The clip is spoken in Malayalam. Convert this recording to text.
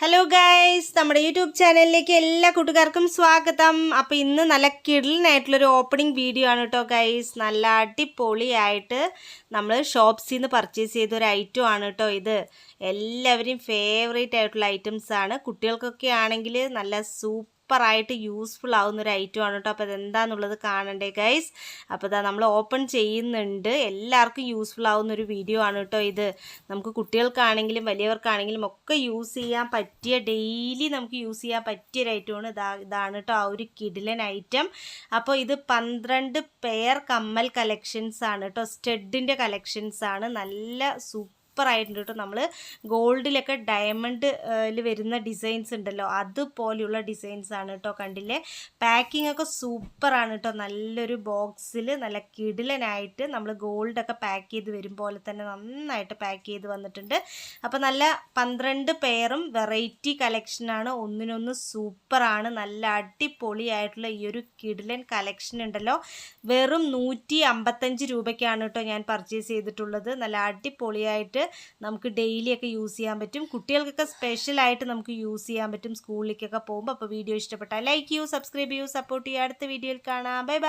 ഹലോ ഗൈസ് നമ്മുടെ യൂട്യൂബ് ചാനലിലേക്ക് എല്ലാ കൂട്ടുകാർക്കും സ്വാഗതം. അപ്പോൾ ഇന്ന് നല്ല കിടലിനായിട്ടുള്ളൊരു ഓപ്പണിംഗ് വീഡിയോ ആണ് കേട്ടോ ഗൈസ് നല്ല അടിപൊളിയായിട്ട് നമ്മൾ ഷോപ്സിൽ നിന്ന് പർച്ചേസ് ചെയ്തൊരു ഐറ്റം ആണ് കേട്ടോ ഇത്. എല്ലാവരും ഫേവറേറ്റ് ആയിട്ടുള്ള ഐറ്റംസ് ആണ്. കുട്ടികൾക്കൊക്കെ ആണെങ്കിൽ നല്ല സൂപ്പർ സൂപ്പറായിട്ട് യൂസ്ഫുൾ ആവുന്ന ഒരു ഐറ്റം ആണ് കേട്ടോ അപ്പോൾ അതെന്താണെന്നുള്ളത് കാണണ്ടേ ഗൈസ് അപ്പോൾ ഇതാ നമ്മൾ ഓപ്പൺ ചെയ്യുന്നുണ്ട്. എല്ലാവർക്കും യൂസ്ഫുൾ ആവുന്ന ഒരു വീഡിയോ ആണ് കേട്ടോ ഇത്. നമുക്ക് കുട്ടികൾക്കാണെങ്കിലും വലിയവർക്കാണെങ്കിലും ഒക്കെ യൂസ് ചെയ്യാൻ പറ്റിയ ഡെയിലി നമുക്ക് യൂസ് ചെയ്യാൻ പറ്റിയ ഒരു ഐറ്റമാണ് ഇതാ ഇതാണ് കേട്ടോ ആ ഒരു കിഡിലൻ ഐറ്റം അപ്പോൾ ഇത് പന്ത്രണ്ട് പെയർ കമ്മൽ കളക്ഷൻസ് ആണ് കേട്ടോ സ്റ്റെഡിന്റെ കളക്ഷൻസ് ആണ്. നല്ല സൂപ്പർ സൂപ്പറായിട്ടുണ്ട് കേട്ടോ നമ്മൾ ഗോൾഡിലൊക്കെ ഡയമണ്ടിൽ വരുന്ന ഡിസൈൻസ് ഉണ്ടല്ലോ. അതുപോലെയുള്ള ഡിസൈൻസ് ആണ് കേട്ടോ കണ്ടില്ലേ? പാക്കിംഗ് ഒക്കെ സൂപ്പറാണ് കേട്ടോ നല്ലൊരു ബോക്സിൽ നല്ല കിടിലനായിട്ട് നമ്മൾ ഗോൾഡൊക്കെ പാക്ക് ചെയ്ത് വരും പോലെ തന്നെ നന്നായിട്ട് പാക്ക് ചെയ്ത് വന്നിട്ടുണ്ട്. അപ്പോൾ നല്ല പന്ത്രണ്ട് പെയറും വെറൈറ്റി കളക്ഷനാണ്. ഒന്നിനൊന്ന് സൂപ്പറാണ്. നല്ല അടിപൊളിയായിട്ടുള്ള ഈ ഒരു കിടിലൻ കളക്ഷൻ ഉണ്ടല്ലോ. വെറും നൂറ്റി അമ്പത്തഞ്ച് രൂപയ്ക്കാണ് കേട്ടോ ഞാൻ പർച്ചേസ് ചെയ്തിട്ടുള്ളത്. നല്ല അടിപൊളിയായിട്ട് നമുക്ക് ഡെയിലിയൊക്കെ യൂസ് ചെയ്യാൻ പറ്റും. കുട്ടികൾക്കൊക്കെ സ്പെഷ്യലായിട്ട് നമുക്ക് യൂസ് ചെയ്യാൻ പറ്റും. സ്കൂളിലേക്കൊക്കെ പോകുമ്പോൾ അപ്പോൾ വീഡിയോ ഇഷ്ടപ്പെട്ടാൽ ലൈക്ക് ചെയ്യൂ സബ്സ്ക്രൈബ് ചെയ്യൂ സപ്പോർട്ട് ചെയ്യൂ. അടുത്ത വീഡിയോയിൽ കാണാം. Bye bye